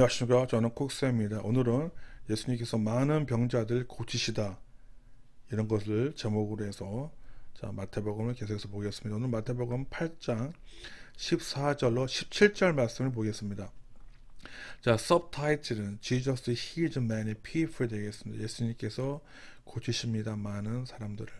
안녕하십니까 저는 콕스입니다. 오늘은 예수님께서 많은 병자들 고치시다. 이런 것을 제목으로 해서 자 마태복음을 계속해서 보겠습니다. 오늘 마태복음 8장 14절로 17절 말씀을 보겠습니다. 자 서브타이틀은 Jesus heals many people 되겠습니다. 예수님께서 고치십니다 많은 사람들을.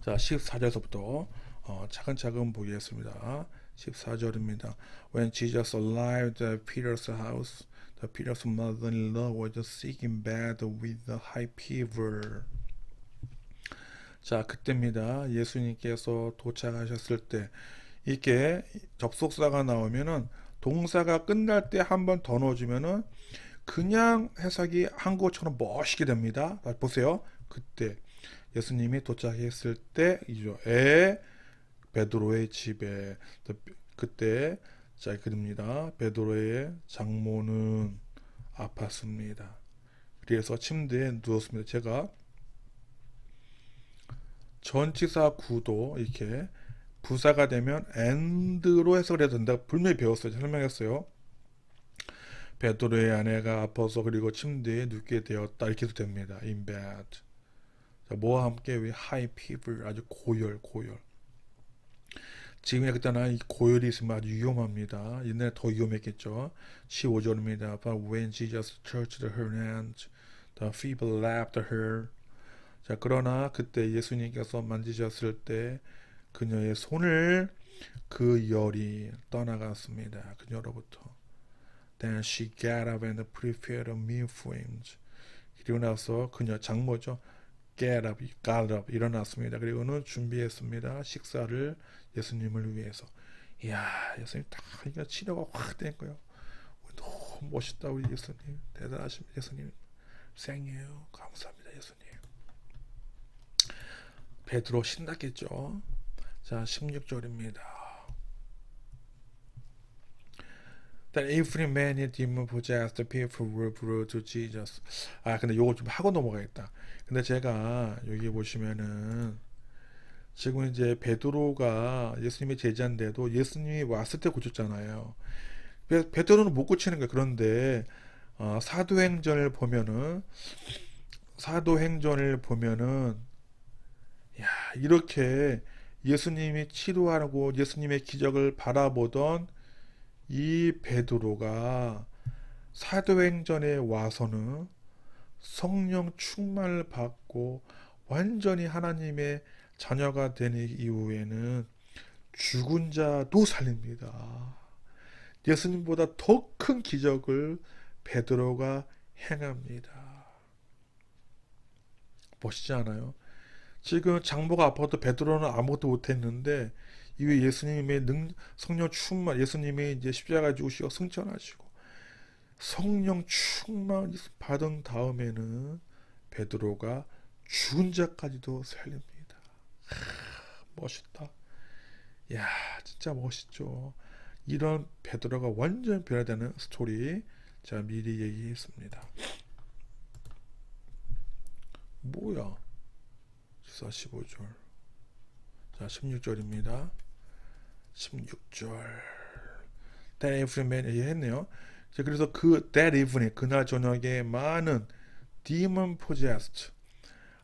자 14절서부터 어, 차근차근 보겠습니다 14절입니다. When Jesus arrived at Peter's house, the Peter's mother-in-law was sick in bed with a high fever. 자, 그때입니다. 예수님께서 도착하셨을 때 이렇게 접속사가 나오면은 동사가 끝날 때 한 번 더 넣어주면은 그냥 해석이 한국어처럼 멋있게 됩니다. 자, 보세요. 그때 예수님이 도착했을 때이죠. 에 베드로의 집에 그때 자 그립니다. 베드로의 장모는 아팠습니다. 그래서 침대에 누웠습니다. 제가 전치사 구도 이렇게 부사가 되면 and로 해석을 해도 된다. 분명히 배웠어요. 설명했어요. 베드로의 아내가 아파서 그리고 침대에 눕게 되었다 이렇게 해도 됩니다. in bed. 자, 뭐와 함께 왜 high fever 아주 고열 고열. 그때나 이 고열이 있으면 아주 위험합니다. 옛날에 더 위험했겠죠. 15절입니다. But when Jesus touched her hand, the fever left her. 자, 그러나 그때 예수님께서 만지셨을 때 그녀의 손을 그 열이 떠나갔습니다. 그녀로부터. Then she got up and prepared a meal for him. 그리고 나서 그녀 장모죠. Get up, got up 일어났습니다. 그리고는 준비했습니다. 식사를 예수님을 위해서. 이야, 예수님 다 이거 치료가 확 된 거예요. 너무 멋있다 우리 예수님. 대단하십니다. 예수님. 생이에요. 감사합니다. 예수님. 베드로 신났겠죠. 자, 16절입니다. That every man in demon possessed people were brought to Jesus. 아, 근데 요거 좀 하고 넘어가겠다. 근데 제가 여기 보시면은 지금 이제 베드로가 예수님의 제자인데도 예수님이 왔을 때 고쳤잖아요. 베, 베드로는 못 고치는 거예요. 그런데 어, 사도행전을 보면은 사도행전을 보면은 야 이렇게 예수님이 치료하고 예수님의 기적을 바라보던 이 베드로가 사도행전에 와서는 성령 충만을 받고 완전히 하나님의 자녀가 되는 이후에는 죽은 자도 살립니다. 예수님보다 더 큰 기적을 베드로가 행합니다. 멋있지 않아요? 지금 장모가 아파도 베드로는 아무것도 못했는데 이후 예수님의 능 성령 충만 예수님이 이제 십자가 죽으시고 승천하시고 성령 충만 받은 다음에는 베드로가 죽은 자까지도 살립니다. 하, 멋있다. 야, 진짜 멋있죠. 이런 베드로가 완전 변화되는 스토리 제가 미리 얘기했습니다. 뭐야? 15절. 자, 16절입니다. 16절. That evening 얘기했네요. 자, 그래서 그 that evening 그날 저녁에 많은 demon possessed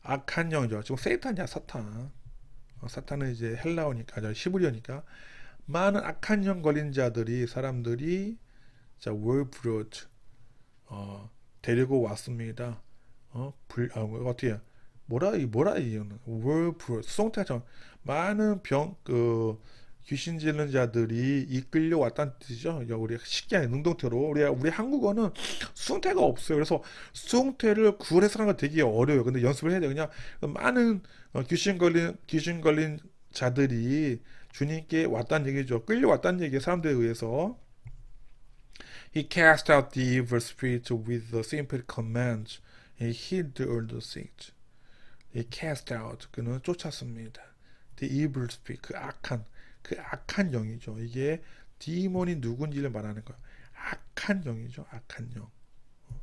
악한 영이죠. 지금 세탄이야 사탄. 어, 사탄은 이제 헬라어니까 저 시브리어니까 많은 악한 영 걸린 자들이 사람들이 자 were brought 어, 데리고 왔습니다. 어, 불, 아, 뭐, 어떻게 뭐라 이 뭐라 이거는 were brought 송태처럼 많은 병그 귀신 질는 자들이 이끌려 왔다는 뜻이죠. 우리 쉽게 능동태로 우리 우리 한국어는 수동태가 없어요. 그래서 수동태를 구분해서 하는 거 되게 어려워요. 근데 연습을 해야 돼요. 그냥 많은 어, 귀신 걸린 귀신 걸린 자들이 주님께 왔다는 얘기죠. 끌려 왔다는 얘기 사람들에 의해서 He cast out the evil spirit with the simple command. He healed all the sick. He cast out. 그는 쫓았습니다. The evil spirit. 그 악한 그 악한 영이죠. 이게 디몬이 누군지를 말하는 거예요. 악한 영이죠. 악한 영. 어?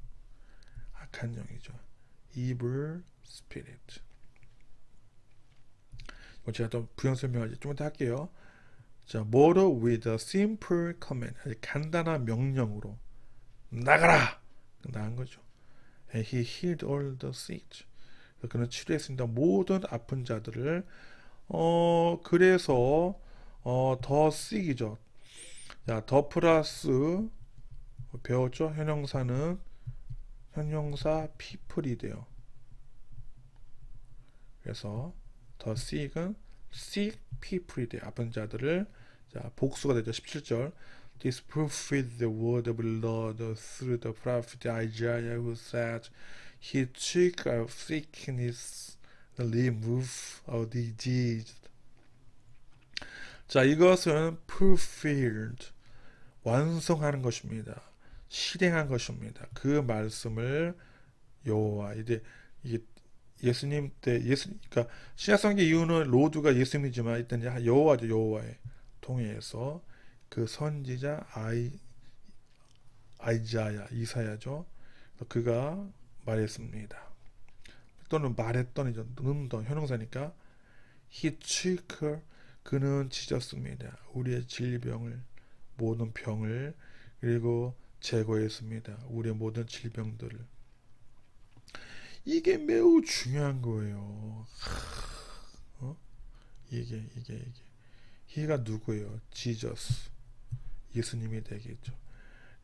악한 영이죠. evil spirit. 이거 제가 또 부연 설명을 좀 이따 할게요. 자, 뭐로 with a simple command. 간단한 명령으로. 나가라 나간 거죠. And he healed all the sick. 그는 치료했습니다. 모든 아픈 자들을 어 그래서 어더 sick이죠. 자, 더 플러스 배웠죠? 현형사는 현형사 people이 돼요. 그래서 더 sick은 sick people이 돼요. 아픈 자들을 자, 복수가 되죠. 17절. This fulfilled the word of the Lord through the prophet Isaiah who said, He took our sickness and removed our disease. 자, 이것은 fulfilled 완성하는 것입니다. 실행한 것입니다. 그 말씀을 여호와 이제 이게 예수님 때 예수 그러니까 신약성경 이유는 로드가 예수님이지만 일단 여호와죠 여호와의 통해서 그 선지자 아이 아이자야 이사야죠. 그가 말했습니다. 또는 말했던이죠. 는더 현용사니까 he took her 그는 지졌습니다. 우리의 질병을 모든 병을 그리고 제거했습니다. 우리의 모든 질병들을 이게 매우 중요한 거예요. 어? 이게 이게 이게 히가 누구예요? 지저스 예수님이 되겠죠.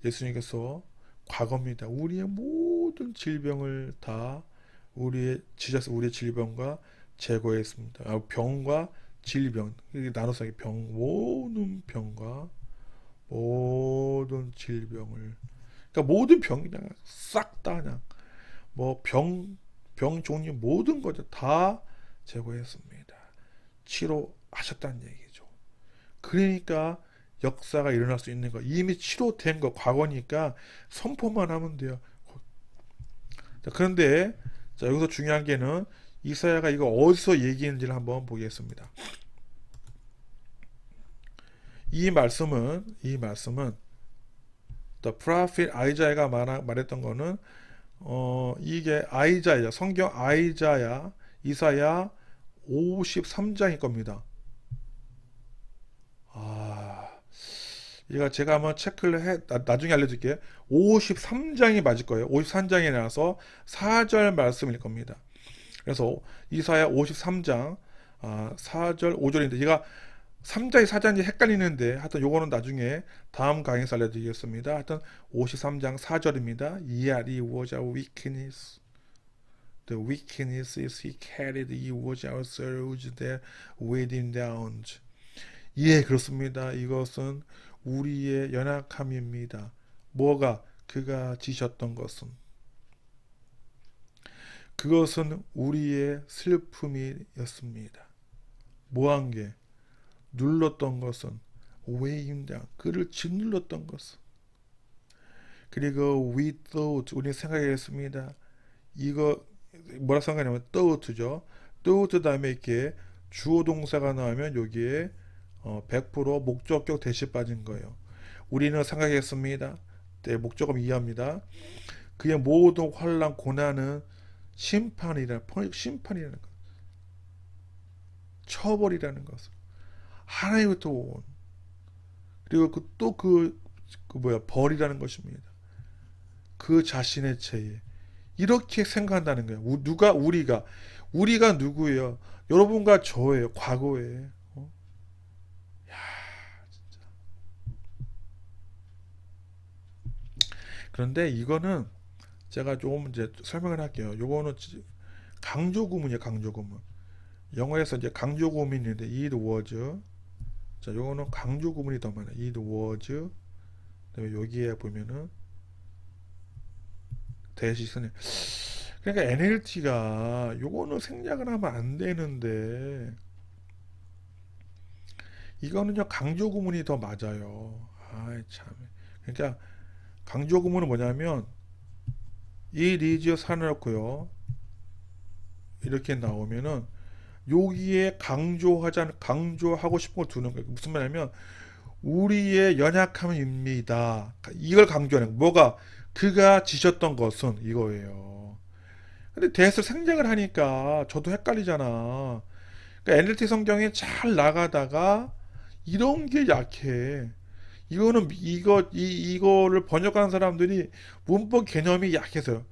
예수님께서 과거입니다. 우리의 모든 질병을 다 우리의 지저스 우리의 질병과 제거했습니다. 아, 병과 질병 이게 나눠서 병 모든 병과 모든 질병을 그러니까 모든 병 그냥 싹 다 그냥 뭐병병 종류 모든 것을 다 제거했습니다. 치료하셨다는 얘기죠. 그러니까 역사가 일어날 수 있는 거 이미 치료된 거 과거니까 선포만 하면 돼요. 자, 그런데 자, 여기서 중요한 게는 이사야가 이거 어디서 얘기했는지를 한번 보겠습니다. 이 말씀은 이 말씀은 The prophet 아이자야가 말, 말했던 거는 어 이게 아이자야 성경 아이자야 이사야 53장일 겁니다. 아 이거 제가 한번 체크를 해 나, 나중에 알려줄게요. 53장이 맞을 거예요. 53장에 나와서 4절 말씀일 겁니다. 그래서 이사야 53장 아, 4절 5절인데 얘가 3자의 4장이 헷갈리는데 하여튼 요거는 나중에 다음 강의에서 알려드리겠습니다. 하여튼 53장 4절입니다. Yet it was weakness. The weakness is he carried. It was our sorrows that weighed him down. 예, 그렇습니다. 이것은 우리의 연약함입니다. 뭐가 그가 지셨던 것은 그것은 우리의 슬픔이었습니다. 뭐한 게 눌렀던 것은 왜임당 그를 짓눌렀던 것은 그리고 we thought 우리 생각했습니다. 이거 뭐라 생각하냐면 thought죠. thought 다음에 이렇게 주어 동사가 나오면 여기에 어, 100% 목적격 대시 빠진 거예요. 우리는 생각했습니다. 네, 목적음 이해합니다. 그의 모든 환란 고난은 심판이라 심판이라는 것, 처벌이라는 것을 하나님부터 온 그리고 그 또그 그 뭐야 벌이라는 것입니다. 그 자신의 죄에 이렇게 생각한다는 거예요. 우, 누가 우리가 우리가 누구예요? 여러분과 저예요. 과거에. 어? 그런데 이거는 제가 좀 이제 설명을 할게요. 요거는 강조 구문이에요. 강조 구문. 영어에서 이제 강조 구문이 있는데 it was 자, 요거는 강조 구문이 더 많아요. it was 그다음에 여기에 보면은 대시선에 그러니까 NLT가 요거는 생략을 하면 안 되는데 이거는요 강조 구문이 더 맞아요. 아이 참. 그러니까 강조 구문은 뭐냐면 이 리지어 사놓고요 이렇게 나오면은 여기에 강조하자 강조하고 싶은 걸 두는 거예요. 무슨 말이냐면 우리의 연약함입니다. 이걸 강조하는 거. 뭐가 그가 지셨던 것은 이거예요. 근데 대해서 생략을 하니까 저도 헷갈리잖아. 그러니까 NLT 성경에 잘 나가다가 이런 게 약해. 이거는 이거 이 이거를 번역하는 사람들이 문법 개념이 약해서요.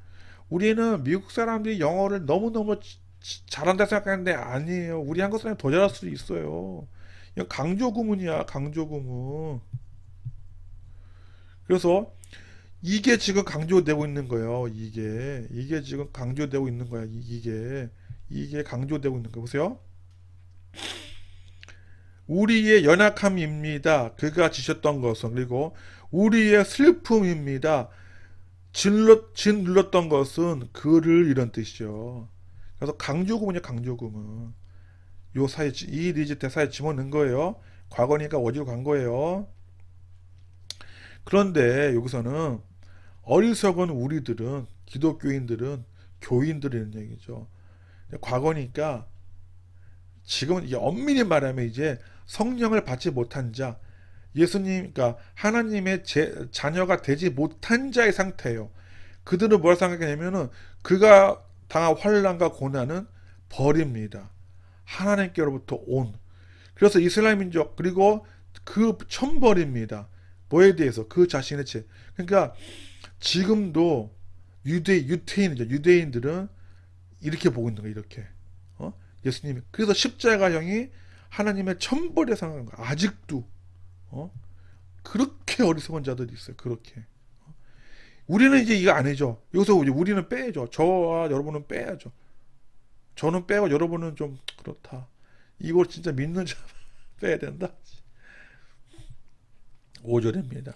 우리는 미국 사람들이 영어를 너무 너무 잘한다 생각하는데 아니에요. 우리 한국 사람이 더 잘할 수도 있어요. 강조 구문이야, 강조 구문. 그래서 이게 지금 강조되고 있는 거예요. 이게 이게 지금 강조되고 있는 거야. 이- 이게 이게 강조되고 있는 거 보세요. 우리의 연약함입니다. 그가 지셨던 것은 그리고 우리의 슬픔입니다. 질렀 짓눌렀던 것은 그를 이런 뜻이죠. 그래서 강조구문이야 강조구문. 요 사이 이 리지트 사이 집어넣은 거예요. 과거니까 어디로 간 거예요. 그런데 여기서는 어리석은 우리들은 기독교인들은 교인들이라는 얘기죠. 과거니까 지금 엄밀히 말하면 이제 성령을 받지 못한 자, 예수님, 그러니까 하나님의 제, 자녀가 되지 못한 자의 상태예요. 그들은 뭘 생각하냐면은 그가 당한 환란과 고난은 벌입니다. 하나님께로부터 온. 그래서 이스라엘 민족 그리고 그 천벌입니다. 뭐에 대해서 그 자신의 죄. 그러니까 지금도 유대 유태인이죠. 유대인들은 이렇게 보고 있는 거예요. 이렇게. 어? 예수님이 그래서 십자가형이 하나님의 천벌에 상한 거야. 아직도 어? 그렇게 어리석은 자들이 있어요. 그렇게. 어? 우리는 이제 이거 아니죠. 여기서 이제 우리는 빼야죠. 저와 여러분은 빼야죠. 저는 빼고 여러분은 좀 그렇다. 이걸 진짜 믿는 자 빼야 된다. 5절입니다.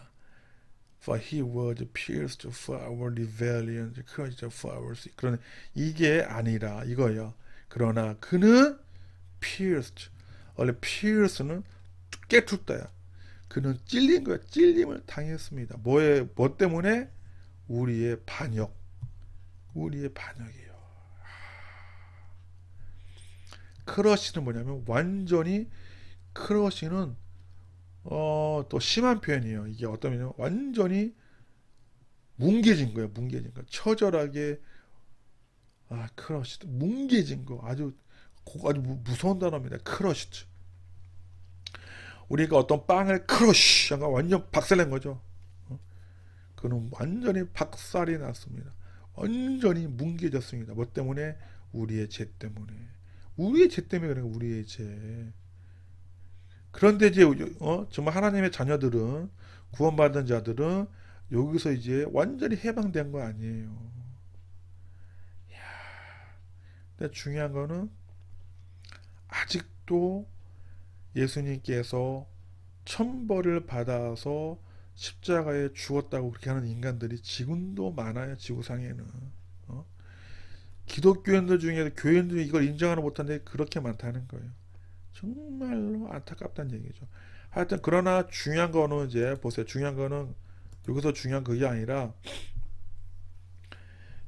For he was pierced for our rebellion, crushed for our sin. 그러나 이게 아니라 이거요. 그러나 그는 pierced. 원래 pierce는 깨tus다야. 그는 찔린 거야. 찔림을 당했습니다. 뭐에 뭐 때문에? 우리의 반역. 우리의 반역이에요. 크러쉬는 뭐냐면 완전히 크러쉬는 어, 또 심한 표현이에요. 이게 어떤 의미냐면 완전히 뭉개진 거예요. 뭉개진 거. 처절하게 아, 크러쉬 뭉개진 거. 아주 고- 아주 무- 무서운 단어입니다. 크러쉬. 우리가 어떤 빵을 크러쉬 한가 완전 박살낸 거죠. 어? 그는 완전히 박살이 났습니다. 완전히 뭉개졌습니다. 뭐 때문에? 우리의 죄 때문에. 우리의 죄 때문에 거 우리의 죄. 그런데 이제 어 정말 하나님의 자녀들은 구원받은 자들은 여기서 이제 완전히 해방된 거 아니에요. 야, 근데 중요한 거는 아직도 예수님께서 천벌을 받아서 십자가에 죽었다고 그렇게 하는 인간들이 지금도 많아요. 지구상에는. 어? 기독교인들 중에 교인들이 이걸 인정하는 못한데 그렇게 많다는 거예요. 정말로 안타깝다는 얘기죠. 하여튼 그러나 중요한 거는 이제 보세요. 중요한 거는 여기서 중요한 그게 아니라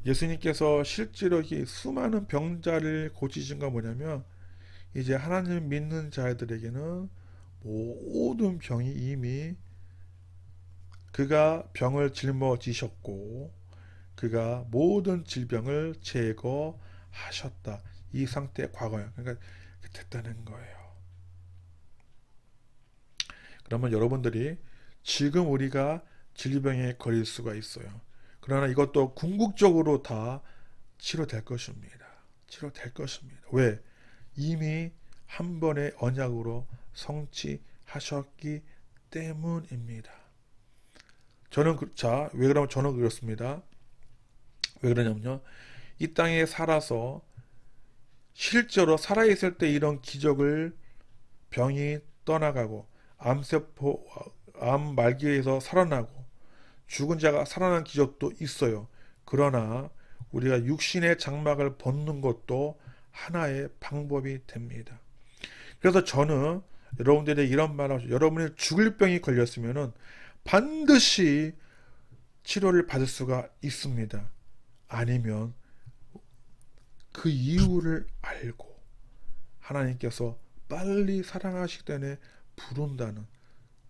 예수님께서 실제로 이 수많은 병자를 고치신 건 뭐냐면 이제 하나님 믿는 자들에게는 모든 병이 이미 그가 병을 짊어지셨고 그가 모든 질병을 제거하셨다. 이 상태 과거야. 그러니까 됐다는 거예요. 그러면 여러분들이 지금 우리가 질병에 걸릴 수가 있어요. 그러나 이것도 궁극적으로 다 치료될 것입니다. 치료될 것입니다. 왜? 이미 한 번의 언약으로 성취하셨기 때문입니다. 저는 그- 자, 왜 그러면 저는 그렇습니다. 왜 그러냐면요. 이 땅에 살아서 실제로 살아 있을 때 이런 기적을 병이 떠나가고 암세포 암 말기에서 살아나고 죽은 자가 살아난 기적도 있어요. 그러나 우리가 육신의 장막을 벗는 것도 하나의 방법이 됩니다. 그래서 저는 여러분들에게 이런 말을 하죠. 여러분이 죽을 병이 걸렸으면은 반드시 치료를 받을 수가 있습니다. 아니면 그 이유를 알고 하나님께서 빨리 사랑하시기 때문에 부른다는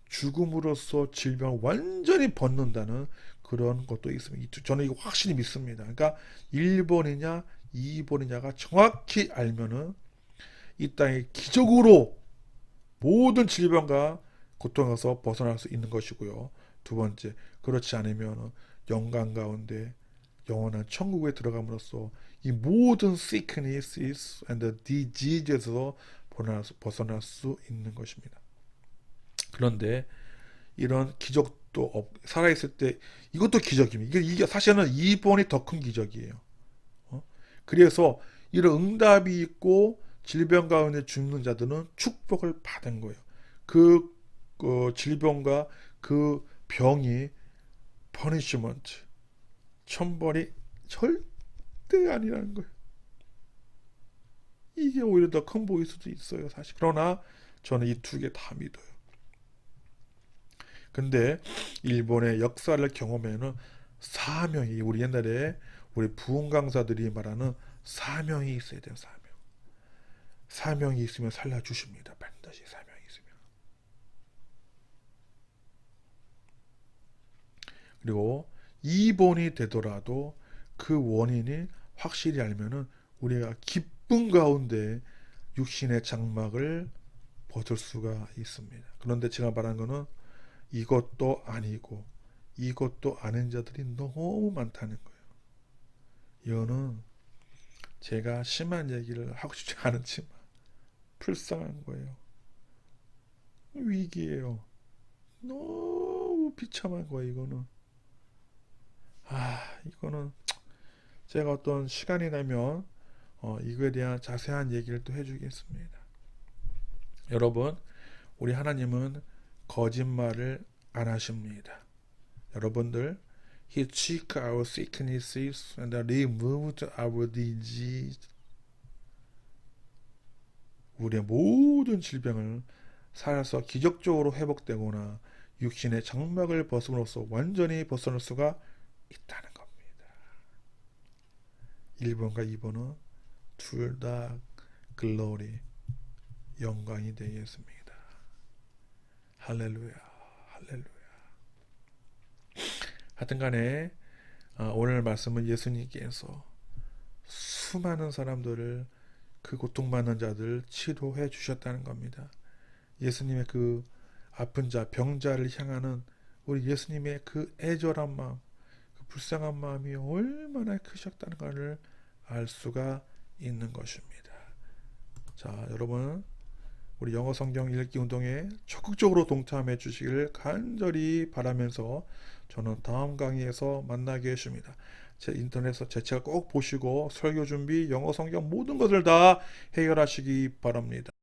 죽음으로써 질병을 완전히 벗는다는 그런 것도 있습니다. 저는 이거 확실히 믿습니다. 그러니까 1번이냐 2번이냐가 정확히 알면은 이 땅에 기적으로 모든 질병과 고통에서 벗어날 수 있는 것이고요. 두 번째, 그렇지 않으면 영광 가운데 영원한 천국에 들어감으로써 이 모든 sicknesses and diseas에서 벗어날 수- 있는 것입니다. 그런데 이런 기적도 없, 살아있을 때 이것도 기적입니다. 이게, 이게 사실은 이번이 더 큰 기적이에요. 어? 그래서 이런 응답이 있고 질병 가운데 죽는 자들은 축복을 받은 거예요. 그 어, 질병과 그 병이 퍼니시먼트 천벌이 절대 아니라는 거예요. 이게 오히려 더 큰 보일 수도 있어요, 사실. 그러나 저는 이 두 개 다 믿어요. 근데 일본의 역사를 경험에는 사명이 우리 옛날에 우리 부흥 강사들이 말하는 사명이 있어야 돼요, 사명. 사명이 있으면 살려 주십니다. 반드시 사명이 있으면. 그리고 입원이 되더라도 그 원인이 확실히 알면은 우리가 기쁨 가운데 육신의 장막을 벗을 수가 있습니다. 그런데 제가 말한 거는 이것도 아니고 이것도 아닌 자들이 너무 많다는 거예요. 이거는 제가 심한 얘기를 하고 싶지 않지만 불쌍한 거예요. 위기예요. 너무 비참한 거예요, 이거는. 아, 이거는 제가 어떤 시간이 나면 어, 이거에 대한 자세한 얘기를 또 해주겠습니다. 여러분, 우리 하나님은 거짓말을 안 하십니다. 여러분들, He took our sicknesses and removed our disease. 우리의 모든 질병을 살아서 기적적으로 회복되거나 육신의 장막을 벗음으로써 완전히 벗어날 수가 있다는 겁니다. 1번과 2번은 둘 다 글로리 영광이 되겠습니다. 할렐루야. 하여튼 간에 아, 오늘 말씀은 예수님께서 수많은 사람들을 그 고통받는 자들 치료해 주셨다는 겁니다. 예수님의 그 아픈 자, 병자를 향하는 우리 예수님의 그 애절한 마음, 그 불쌍한 마음이 얼마나 크셨다는 것을 알 수가 있는 것입니다. 자, 여러분 우리 영어 성경 읽기 운동에 적극적으로 동참해 주시기를 간절히 바라면서 저는 다음 강의에서 만나게 하십니다. 제 인터넷에서 제 책을 꼭 보시고 설교 준비, 영어 성경 모든 것을 다 해결하시기 바랍니다.